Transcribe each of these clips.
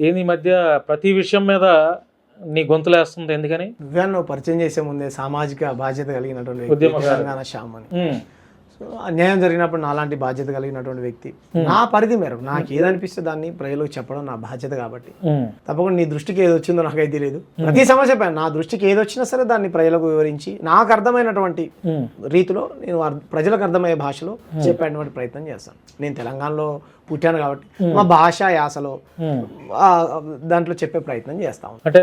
ఏంది ఈ మధ్య ప్రతి విషయం మీద నీ గొంతులేస్తుంది ఎందుకని? నువ్వే నువ్వు పరిచయం చేసే ముందే సామాజిక బాధ్యత కలిగినటువంటి. తెలంగాణ శ్యామ్ అని అన్యాయం జరిగినప్పుడు నాలాంటి బాధ్యత కలిగినటువంటి వ్యక్తి. నా పరిధి మేరకు నాకు ఏదనిపిస్తే దాన్ని ప్రజలకు చెప్పడం నా బాధ్యత కాబట్టి. ఉమ్, తప్పకుండా నీ దృష్టికి ఏది వచ్చిందో నాకైతే తెలియదు ప్రతి సమస్య పైన నా దృష్టికి ఏది వచ్చినా సరే దాన్ని ప్రజలకు వివరించి నాకు అర్థమైనటువంటి రీతిలో నేను ప్రజలకు అర్థమయ్యే భాషలో చెప్పేటువంటి ప్రయత్నం చేస్తాను. నేను తెలంగాణలో పుట్టాను కాబట్టి మా భాష యాసలో దాంట్లో చెప్పే ప్రయత్నం చేస్తాం అంటే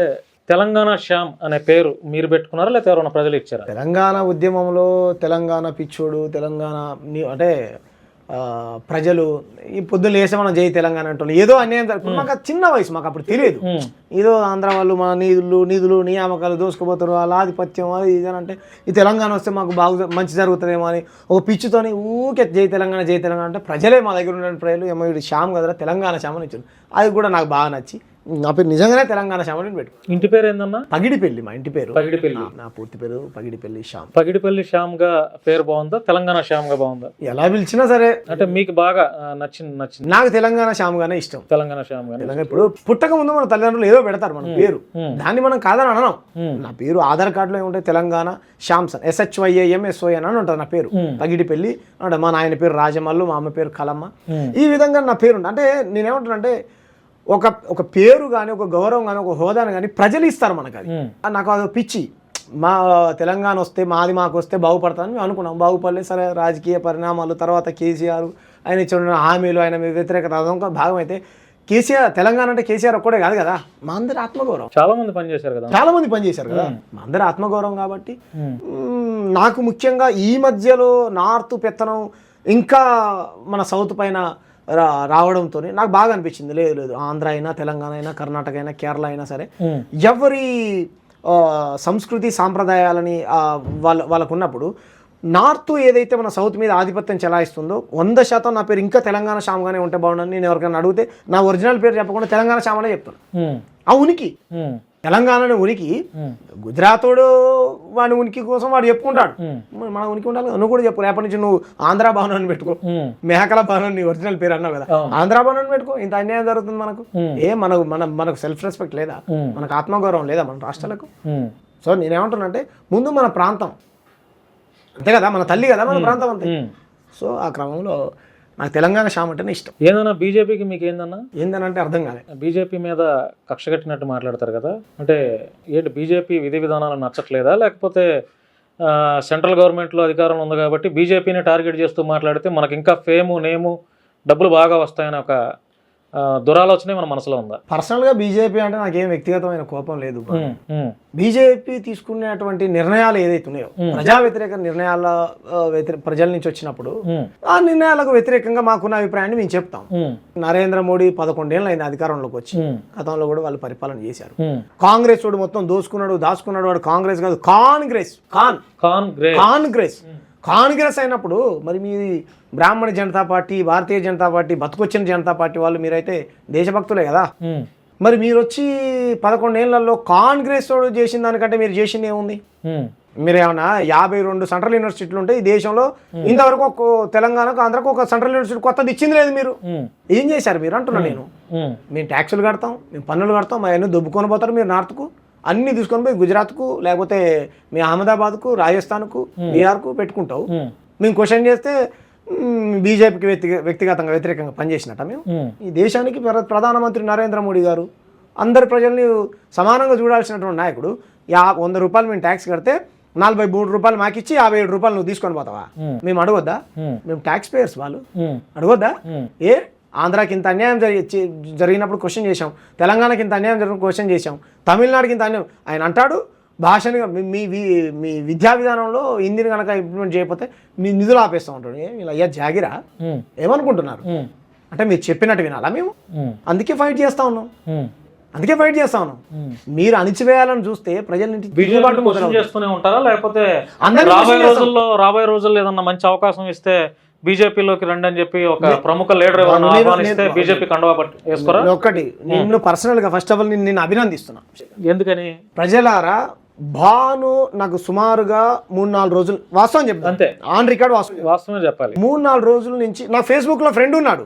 తెలంగాణ శ్యామ్ అనే పేరు మీరు పెట్టుకున్నారా లేకపోతే ఎవరైనా ప్రజలు ఇచ్చారా? తెలంగాణ ఉద్యమంలో తెలంగాణ పిచ్చోడు తెలంగాణ అంటే ప్రజలు ఈ పొద్దున్న లేసే మనం జై తెలంగాణ అంటాం ఏదో అన్యాయం జరుగుతుంది మాకు చిన్న వయసు మాకు అప్పుడు తెలియదు. ఏదో ఆంధ్ర వాళ్ళు మా నిధులు నిధులు నియామకాలు దోసుకుపోతారు వాళ్ళ ఆధిపత్యం అది ఇది అని అంటే ఈ తెలంగాణ వస్తే మాకు బాగు మంచి జరుగుతుందేమో అని ఒక పిచ్చితోని ఊకే జై తెలంగాణ జై తెలంగాణ అంటే ప్రజలే మా దగ్గర ఉన్న ప్రజలు ఏమో శ్యామ్ కదరా తెలంగాణ శ్యామ్ అని ఇచ్చారు. అది కూడా నాకు బాగా నచ్చి నా పేరు నిజంగానే తెలంగాణ శ్యామ్ అని పెట్టు ఇంటి పేరు ఏందన్నా పగిడిపెల్లి మా ఇంటి పేరు. పగిడిపల్లి. నా పూర్తి పేరు పగిడిపెల్లి శ్యామ్. పగిడిపల్లి శ్యామ్గా పేరు బాగుందా? తెలంగాణ శ్యామ్గా బాగుందా? ఎలా పిలిచినా సరే. అంటే మీకు బాగా నచ్చింది నచ్చింది. నాకు తెలంగాణ శ్యామ్గానే ఇష్టం. తెలంగాణ శ్యామ్ గాని ఇప్పుడు పుట్టక ముందు మన తల్లిదండ్రులు ఏదో పెడతారు మన పేరు. దాన్ని మనం కాదని అనడం. నా పేరు ఆధార్ కార్డులో ఏముంటాయి? తెలంగాణ శ్యామ్సన్ ఎస్హెచ్వైఏఎం ఎస్ఓఎన్ అని ఉంటుంది నా పేరు. పగిడిపెల్లి. అంటే మా నాయన పేరు రాజమల్లు మా అమ్మ పేరు కలమ్మ. మ్మ్. ఈ విధంగా నా పేరు అంటే నేనేమంటానంటే ఒక ఒక పేరు కానీ ఒక గౌరవం కానీ ఒక హోదాను కానీ ప్రజలు ఇస్తారు మనకు అది నాకు అది పిచ్చి. మా తెలంగాణ వస్తే మాది మాకు వస్తే బాగుపడతామని మేము అనుకున్నాం. బాగుపడలేదు సరే రాజకీయ పరిణామాలు తర్వాత కేసీఆర్ ఆయన ఇచ్చిన హామీలు ఆయన మీద వ్యతిరేకత అదొక భాగం అయితే కేసీఆర్ తెలంగాణ అంటే కేసీఆర్ ఒక్కడే కాదు కదా. మా అందరి ఆత్మగౌరవం. చాలా మంది పనిచేశారు కదా. చాలా మంది పనిచేశారు కదా. మా అందరి ఆత్మగౌరవం కాబట్టి నాకు ముఖ్యంగా ఈ మధ్యలో నార్త్ పెత్తనం ఇంకా మన సౌత్ పైన రావడంతో నాకు బాగా అనిపించింది. లేదు లేదు ఆంధ్ర అయినా తెలంగాణ అయినా కర్ణాటక అయినా కేరళ అయినా సరే ఎవరి సంస్కృతి సాంప్రదాయాలని వాళ్ళ వాళ్ళకు ఉన్నప్పుడు నార్త్ ఏదైతే మన సౌత్ మీద ఆధిపత్యం చెలాయిస్తుందో వంద శాతం నా పేరు ఇంకా తెలంగాణ శామగానే ఉంటే బాగుండని నేను ఎవరికైనా అడిగితే నా ఒరిజినల్ పేరు చెప్పకుండా తెలంగాణ శామనే చెప్తాను ఆ ఉనికి. తెలంగాణ ఉనికి గుజరాతోడు వాడి ఉనికి కోసం వాడు చెప్పుకుంటాడు. మన ఉనికి ఉండాలి. నువ్వు కూడా చెప్పు. రేపటి నుంచి నువ్వు ఆంధ్ర భవన్ అని పెట్టుకో మేకల భవన్ నీ ఒరిజినల్ పేరు అన్నావు కదా. ఆంధ్ర భవన్ అని పెట్టుకో. ఇంత అన్యాయం జరుగుతుంది మనకు. ఏ మనకు మన మనకు సెల్ఫ్ రెస్పెక్ట్ లేదా. మనకు ఆత్మగౌరవం లేదా మన రాష్ట్రాలకు? సో నేనేమంటున్నానంటే ముందు మన ప్రాంతం. అంతే కదా? మన తల్లి కదా? మన ప్రాంతం అంతే. సో ఆ క్రమంలో నాకు తెలంగాణ శ్యామ్ అంటేనే ఇష్టం. ఏందన్నా బీజేపీకి మీకు ఏందన్నా ఏందనంటే అర్థం కాలే. బీజేపీ మీద కక్ష కట్టినట్టు మాట్లాడతారు కదా? అంటే ఏంటి బీజేపీ విధి విధానాలు నచ్చట్లేదా? లేకపోతే సెంట్రల్ గవర్నమెంట్లో అధికారం ఉంది కాబట్టి బీజేపీని టార్గెట్ చేస్తూ మాట్లాడితే మనకి ఇంకా ఫేము నేము డబ్బులు బాగా వస్తాయని ఒక దురాలోచనే మన మనసులో ఉందా? పర్సనల్గా బీజేపీ అంటే నాకేం వ్యక్తిగతమైన కోపం లేదు బీజేపీ తీసుకునేటువంటి నిర్ణయాలు ఏదైతే ఉన్నాయో ప్రజా వ్యతిరేక నిర్ణయాల ప్రజల నుంచి వచ్చినప్పుడు ఆ నిర్ణయాలకు వ్యతిరేకంగా మాకున్న అభిప్రాయాన్ని మేము చెప్తాం. నరేంద్ర మోడీ పదకొండేళ్ళు అయింది అధికారంలోకి వచ్చి గతంలో కూడా వాళ్ళు పరిపాలన చేశారు. కాంగ్రెస్ వాడు మొత్తం దోసుకున్నాడు దాచుకున్నాడు వాడు కాంగ్రెస్ కాదు కాంగ్రెస్. కాన్. గ్రే కాంగ్రెస్ కాంగ్రెస్ అయినప్పుడు మరి మీ బ్రాహ్మణ జనతా పార్టీ భారతీయ జనతా పార్టీ బతుకొచ్చిన జనతా పార్టీ వాళ్ళు మీరైతే దేశభక్తులే కదా. మరి మీరు వచ్చి పదకొండేళ్ళలో కాంగ్రెస్ వాడు చేసిన దానికంటే మీరు చేసింది ఏముంది? ఉమ్, మీరు ఏమన్నా యాభై రెండు సెంట్రల్ యూనివర్సిటీలు ఉంటాయి ఈ దేశంలో ఇంతవరకు ఒక తెలంగాణకు ఆంధ్రకు ఒక సెంట్రల్ యూనివర్సిటీ కొత్తది ఇచ్చింది లేదు మీరు. ఏం చేశారు మీరు అంటున్నా నేను? మేము ట్యాక్సులు కడతాం మేము పన్నులు కడతాం మా అన్నీ దుబ్బుకొని పోతారు మీరు నార్త్కు. అన్నీ తీసుకొని పోయి గుజరాత్కు లేకపోతే మీ అహ్మదాబాద్కు రాజస్థాన్కు బీహార్కు పెట్టుకుంటావు. మేము క్వశ్చన్ చేస్తే బీజేపీకి వ్యక్తి వ్యక్తిగతంగా వ్యతిరేకంగా పనిచేసినట్ట మేము? ఈ దేశానికి ప్ర- ప్రధానమంత్రి నరేంద్ర మోడీ గారు అందరి ప్రజల్ని సమానంగా చూడాల్సినటువంటి నాయకుడు యా వంద రూపాయలు మేము ట్యాక్స్ కడితే నలభై మూడు రూపాయలు మాకిచ్చి యాభై ఏడు రూపాయలు నువ్వు తీసుకొని పోతావా. మేము అడగొద్దా మేము ట్యాక్స్ పేయర్స్ వాళ్ళు. అడగొద్దా ఏ? ఆంధ్రాకి ఇంత అన్యాయం జరిగి జరిగినప్పుడు క్వశ్చన్ చేశాం. తెలంగాణకి ఇంత అన్యాయం జరిగినప్పుడు క్వశ్చన్ చేశాం. తమిళనాడుకి ఇంత అన్యాయం ఆయన అంటాడు భాషని మీ- మీ విద్యా విధానంలో హిందీని కనుక ఇంప్లిమెంట్ చేయకపోతే మీ నిధులు ఆపేస్తూ ఉంటాడు. ఇలా అయ్యా జాగిరా? ఏమనుకుంటున్నారు? అంటే మీరు చెప్పినట్టు వినాలా మేము? అందుకే ఫైట్ చేస్తా ఉన్నాం. అందుకే ఫైట్ చేస్తా ఉన్నాం. మీరు అణిచివేయాలని చూస్తే ప్రజల. చేస్తూనే ఉంటారా? లేకపోతే రాబోయే. రోజుల్లో రాబోయే రోజుల్లో ఏదన్నా మంచి అవకాశం ఇస్తే బీజేపీలోకి రండి అని చెప్పి ఒక ప్రముఖ లీడర్ ఆహ్వానిస్తే బీజేపీ కండువా వేసుకోరా? ఒక్కటి నిన్ను పర్సనల్గా ఫస్ట్ ఆఫ్ ఆల్ నేను అభినందిస్తున్నా. ఎందుకని? ప్రజలారా భాను నాకు సుమారుగా మూడు నాలుగు రోజులు వాస్తవం చెప్తాను అంతే. ఆన్ రికార్డ్ వాస్తవం. చెప్పాలి. మూడు నాలుగు రోజుల నుంచి నా ఫేస్బుక్లో ఫ్రెండ్ ఉన్నాడు.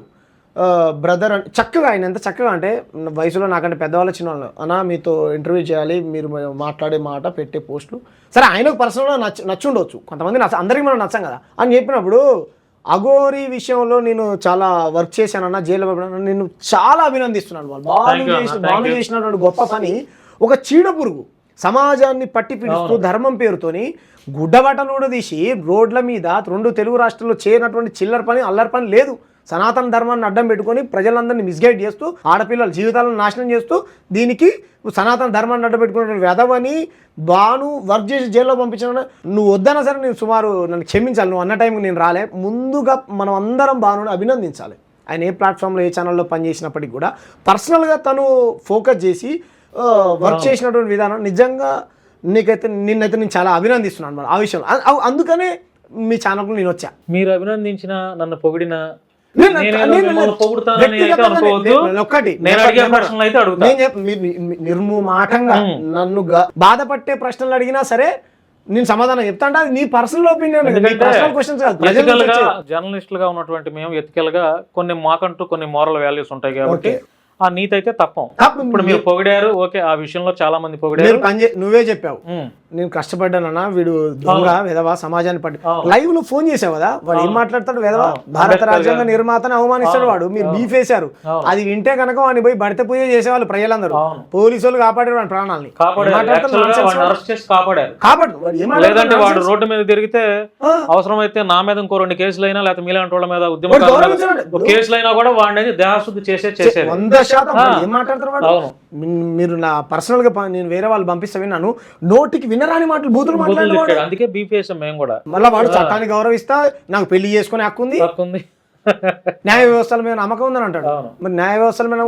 బ్రదర్ అంటే చక్కగా ఆయన ఎంత చక్కగా అంటే వయసులో నాకంటే పెద్దవాళ్ళు చిన్న వాళ్ళు అన్న మీతో ఇంటర్వ్యూ చేయాలి మీరు మాట్లాడే మాట పెట్టే పోస్టులు. సరే ఆయనకు పర్సనల్గా నచ్చ నచ్చుండొచ్చు. కొంతమంది నచ్చ అందరికీ మనం నచ్చం కదా. అని చెప్పినప్పుడు అఘోరి విషయంలో నేను చాలా వర్క్ చేశానన్న పడినా నేను చాలా అభినందిస్తున్నాను వాళ్ళు. బాలు అన్న, చేసిన బాలు. చేసినటువంటి గొప్ప పని ఒక చీడ పురుగు. సమాజాన్ని పట్టి పిలుస్తూ ధర్మం పేరుతోని గుడ్డబట్టలు కూడా తీసి రోడ్ల మీద రెండు తెలుగు రాష్ట్రాల్లో చేయనటువంటి చిల్లర పని అల్లరి పని లేదు. సనాతన ధర్మాన్ని అడ్డం పెట్టుకొని ప్రజలందరినీ మిస్గైడ్ చేస్తూ ఆడపిల్లల జీవితాలను నాశనం చేస్తూ దీనికి సనాతన ధర్మాన్ని అడ్డం పెట్టుకున్న వెధవని బాను వర్క్ చేసి జైల్లో పంపించిన నువ్వు వద్దన్నా సరే నేను సుమారు నన్ను క్షమించాలి నువ్వు అన్న టైంకి నేను రాలే. ముందుగా మనం అందరం బాను అభినందించాలి. ఆయన ఏ ప్లాట్ఫామ్లో ఏ ఛానల్లో పనిచేసినప్పటికి కూడా పర్సనల్గా తను ఫోకస్ చేసి వర్క్ చేసినటువంటి విధానం నిజంగా నీకైతే నిన్నైతే నేను చాలా అభినందిస్తున్నాను అన్నమాట ఆ విషయంలో. అందుకనే మీ ఛానల్కు నేను వచ్చా. మీరు అభినందించిన నన్ను పొగిడిన ఒక్కటి నిర్మూమాటంగా నన్ను బాధపట్టే ప్రశ్నలు అడిగినా సరే నేను సమాధానం చెప్తా అంటే అది నీ పర్సనల్ ఒపీనియన్ జర్నలిస్టులుగా ఉన్నటువంటి మేము ఎథికల్గా కొన్ని మాకంటూ కొన్ని మోరల్ వాల్యూస్ ఉంటాయి కాబట్టి. ఆ నీతి అయితే తప్పం. ఇప్పుడు మీరు పొగిడారు ఓకే ఆ విషయంలో చాలా మంది పొగిడారు. నువ్వే చెప్పావు. నేను కష్టపడ్డానన్నా వీడు దొంగ విధవా సమాజాన్ని పట్టి. లైవ్లో ఫోన్ చేసావు కదా వాడు ఏం మాట్లాడతాడు విధవా. భారత రాజ్యాంగ. నిర్మాతను అవమానిస్తాడు వాడు. మీరు బీఫ్ వేశారు. అది వింటే కనుక వాడిని పోయి బడితే పూజ చేసేవాళ్ళు ప్రజలందరూ. పోలీసు వాళ్ళు కాపాడారు వాడి ప్రాణాలని. లేదంటే? వాడు. రోడ్డు మీద తిరిగితే. అవసరమైతే నా మీద ఇంకో రెండు కేసులు అయినా లేకపోతే మీలాంటి వాళ్ళ మీద ఉద్యమకారుల మీద గౌరవించండి. ఒక కేసులు అయినా కూడా వాడిని దేహశుద్ధి చేసే చేసేది. వంద శాతం. ఏం మాట్లాడతారు మీరు నా పర్సనల్గా నేను వేరే వాళ్ళు పంపిస్తా విన్నాను. నోటికి వినరాని మాటలు బూతులు అందుకే బీపీఎస్ మేము కూడా. మళ్ళీ వాడు చట్టాన్ని గౌరవిస్తా నాకు పెళ్ళి చేసుకునే హక్కు ఉంది. న్యాయ వ్యవస్థల మీద నమ్మకం ఉందని అంటాడు. మరి న్యాయ వ్యవస్థల మీద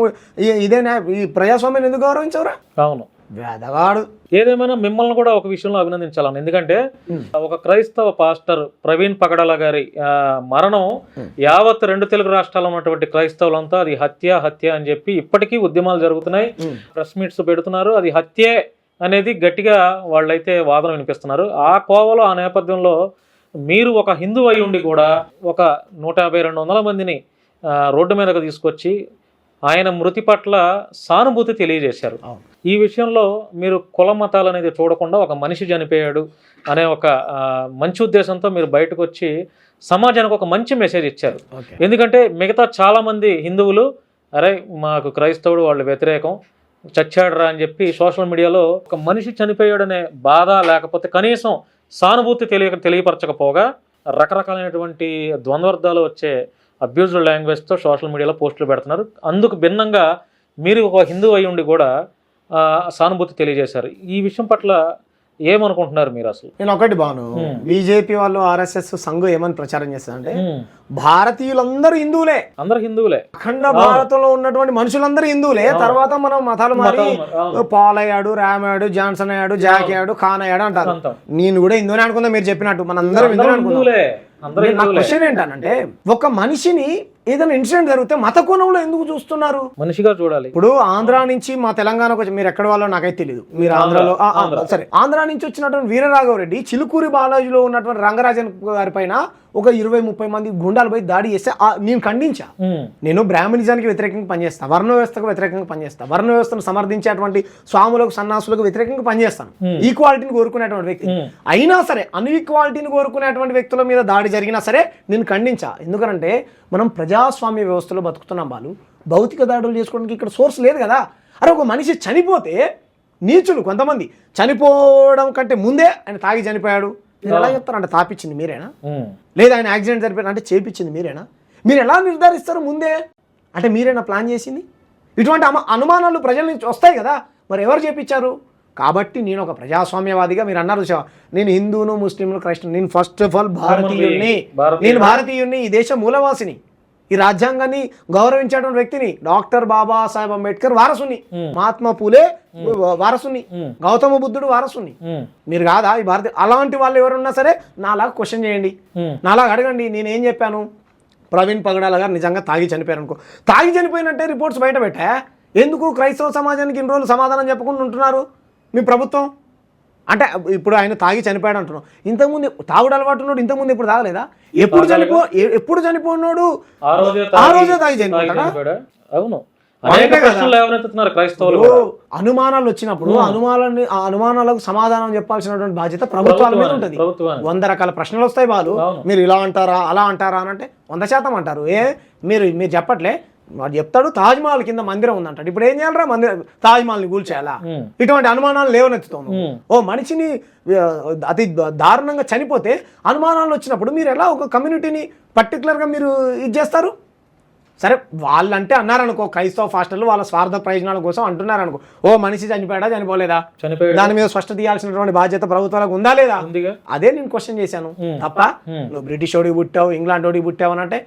ఇదే న్యాయ ఈ ప్రజాస్వామ్యం ఎందుకు గౌరవించవరా? అవును. వేదగాడు ఏదేమైనా మిమ్మల్ని కూడా ఒక విషయంలో అభినందించాలని. ఎందుకంటే ఒక క్రైస్తవ పాస్టర్ ప్రవీణ్ పగడాల గారి మరణం యావత్ రెండు తెలుగు రాష్ట్రాల్లో ఉన్నటువంటి క్రైస్తవులంతా అది హత్య హత్య అని చెప్పి ఇప్పటికీ ఉద్యమాలు జరుగుతున్నాయి. ప్రెస్ మీట్స్ పెడుతున్నారు. అది హత్యే. అనేది గట్టిగా వాళ్ళైతే వాదన వినిపిస్తున్నారు. ఆ కోవలో ఆ నేపథ్యంలో మీరు ఒక హిందూ అయి ఉండి కూడా ఒక నూట యాభై రెండు వందల మందిని రోడ్డు మీదకు తీసుకొచ్చి ఆయన మృతి పట్ల సానుభూతి తెలియజేశారు. ఈ విషయంలో మీరు కుల మతాలు అనేది చూడకుండా ఒక మనిషి చనిపోయాడు అనే ఒక మంచి ఉద్దేశంతో మీరు బయటకు వచ్చి సమాజానికి ఒక మంచి మెసేజ్ ఇచ్చారు. ఎందుకంటే మిగతా చాలా మంది హిందువులు అరే మాకు క్రైస్తవుడు వాళ్ళు వ్యతిరేకం చచ్చాడురా అని చెప్పి సోషల్ మీడియాలో ఒక మనిషి చనిపోయాడనే బాధ లేకపోతే కనీసం సానుభూతి తెలియ తెలియపరచకపోగా రకరకాలైనటువంటి ద్వంద్వార్థాలు వచ్చే అబ్యూజ్డ్ లాంగ్వేజ్తో సోషల్ మీడియాలో పోస్టులు పెడుతున్నారు. అందుకు భిన్నంగా మీరు ఒక హిందూ అయి ఉండి కూడా సానుభూతి తెలియజేశారు. ఈ విషయం పట్ల ఏమనుకుంటున్నారు మీరు అసలు? నేను ఒకటి బాను. బీజేపీ వాళ్ళు ఆర్ఎస్ఎస్ సంఘం ఏమని ప్రచారం చేస్తారంటే భారతీయులందరూ హిందువులే. అందరు హిందువులే. అఖండ భారతంలో ఉన్నటువంటి మనుషులందరూ హిందువులే. తర్వాత మనం మతాలు మారి. పాల్ అయ్యాడు రామ్ అయ్యాడు జాన్సన్ అయ్యాడు జాక్ అయ్యాడు ఖాన్ అయ్యాడు అంటారు. అంటాం. నేను కూడా హిందువునే అనుకుందా మీరు చెప్పినట్టు. మన అందరం అందరూ హిందువునే అనుకుందాం. హిందువులే. నా హిందువులే. క్వశ్చన్ ఏంటనంటే ఒక మనిషిని ఏదైనా ఇన్సిడెంట్ జరిగితే మత కోణంలో ఎందుకు చూస్తున్నారు? మనిషిగా చూడాలి. ఇప్పుడు ఆంధ్ర నుంచి మా తెలంగాణకు వచ్చి మీరు ఎక్కడ వాళ్ళో నాకైతే తెలియదు మీరు ఆంధ్రాలో సరే. ఆంధ్ర నుంచి వచ్చినటువంటి వీరరాఘవరెడ్డి చిలుకూరి బాలాజీలో ఉన్నటువంటి రంగరాజన్ గారి పైన ఒక ఇరవై ముప్పై మంది గుండాలు పోయి దాడి చేస్తే నేను ఖండించా. నేను బ్రాహ్మణిజానికి వ్యతిరేకంగా పనిచేస్తాను వర్ణ వ్యవస్థకు వ్యతిరేకంగా పనిచేస్తాను వర్ణ వ్యవస్థను సమర్థించేటువంటి స్వాములకు సన్నాసులకు వ్యతిరేకంగా పనిచేస్తాను. ఈక్వాలిటీని కోరుకునేటువంటి వ్యక్తి. అయినా సరే అన్ఈక్వాలిటీని కోరుకునేటువంటి వ్యక్తుల మీద దాడి జరిగినా సరే నేను ఖండించా. ఎందుకంటే మనం ప్రజాస్వామ్య వ్యవస్థలో బతుకుతున్నాం వాళ్ళు భౌతిక దాడులు చేసుకోవడానికి ఇక్కడ సోర్స్ లేదు కదా. అరే ఒక మనిషి చనిపోతే నీచులు కొంతమంది చనిపోవడం కంటే ముందే ఆయన తాగి చనిపోయాడు. మీరు ఎలా చెప్తారంటే తాపిచ్చింది మీరేనా. లేదా ఆయన యాక్సిడెంట్ జరిపారు అంటే చేపించింది మీరేనా? మీరు ఎలా నిర్ధారిస్తారు ముందే? అంటే మీరేనా ప్లాన్ చేసింది? ఇటువంటి అనుమానాలు ప్రజల నుంచి వస్తాయి కదా. మరి ఎవరు చేపించారు? కాబట్టి నేను ఒక ప్రజాస్వామ్యవాదిగా మీరు అన్నారు నేను హిందూను ముస్లింను క్రైస్తవును నేను ఫస్ట్ ఆఫ్ ఆల్ భారతీయుణ్ణి. నేను భారతీయుణ్ణి ఈ దేశ మూలవాసిని. ఈ రాజ్యాంగాన్ని గౌరవించేటువంటి వ్యక్తిని డాక్టర్ బాబాసాహెబ్ అంబేద్కర్ వారసుని. మహాత్మా పూలే వారసుని. గౌతమ బుద్ధుడు వారసుని. మీరు కాదా ఈ భారత అలాంటి వాళ్ళు ఎవరున్నా సరే నాలాగా క్వశ్చన్ చేయండి. నాలాగా అడగండి. నేనేం చెప్పాను? ప్రవీణ్ పగడాల గారు నిజంగా తాగి చనిపోయారు అనుకో తాగి చనిపోయినట్టే రిపోర్ట్స్ బయట పెట్టా? ఎందుకు క్రైస్తవ సమాజానికి ఇన్ని రోజులు సమాధానం చెప్పకుండా ఉంటున్నారు మీ ప్రభుత్వం? అంటే ఇప్పుడు ఆయన తాగి చనిపోయాడు అంటున్నాం ఇంతకుముందు తాగుడు అలవాటు ఉన్నాడు ఇంతకుముందు ఇప్పుడు తాగలేదా? ఎప్పుడు చనిపో ఎప్పుడు చనిపోన్నాడు ఆ రోజే తాగి? చనిపోయాడా? అవును. అనుమానాలు వచ్చినప్పుడు అనుమానాన్ని ఆ అనుమానాలకు సమాధానం చెప్పాల్సినటువంటి బాధ్యత ప్రభుత్వాల మీద ఉంటుంది. వంద రకాల ప్రశ్నలు వస్తాయి వాళ్ళు. మీరు ఇలా అంటారా అలా అంటారా అని అంటే వంద శాతం అంటారు. ఏ? మీరు మీరు చెప్పట్లే. వాడు చెప్తాడు తాజ్ మహల్ కింద మందిరం ఉందంటాడు. ఇప్పుడు ఏం చేయాలరా? మందిరం తాజ్ మహల్ని కూల్చేయాలా. ఇటువంటి అనుమానాలు లేవనెత్తుతాను. ఓ మనిషిని అతి దారుణంగా చనిపోతే అనుమానాలు వచ్చినప్పుడు మీరు ఎలా ఒక కమ్యూనిటీని పర్టికులర్గా మీరు ఇది చేస్తారు? సరే వాళ్ళంటే అన్నారనుకో క్రైస్తవ ఫాస్టర్లు వాళ్ళ స్వార్థ ప్రయోజనాల కోసం అంటున్నారనుకో ఓ మనిషి చనిపోయాడా చనిపోలేదా? చనిపోయాడు? దాని మీద స్పష్ట తీయాల్సినటువంటి బాధ్యత ప్రభుత్వాలకు ఉందా లేదా? అదే నేను క్వశ్చన్ చేశాను. తప్ప. నువ్వు బ్రిటిష్ ఓడికి పుట్టావు ఇంగ్లాండ్ ఓడికి పుట్టావు అని అంటే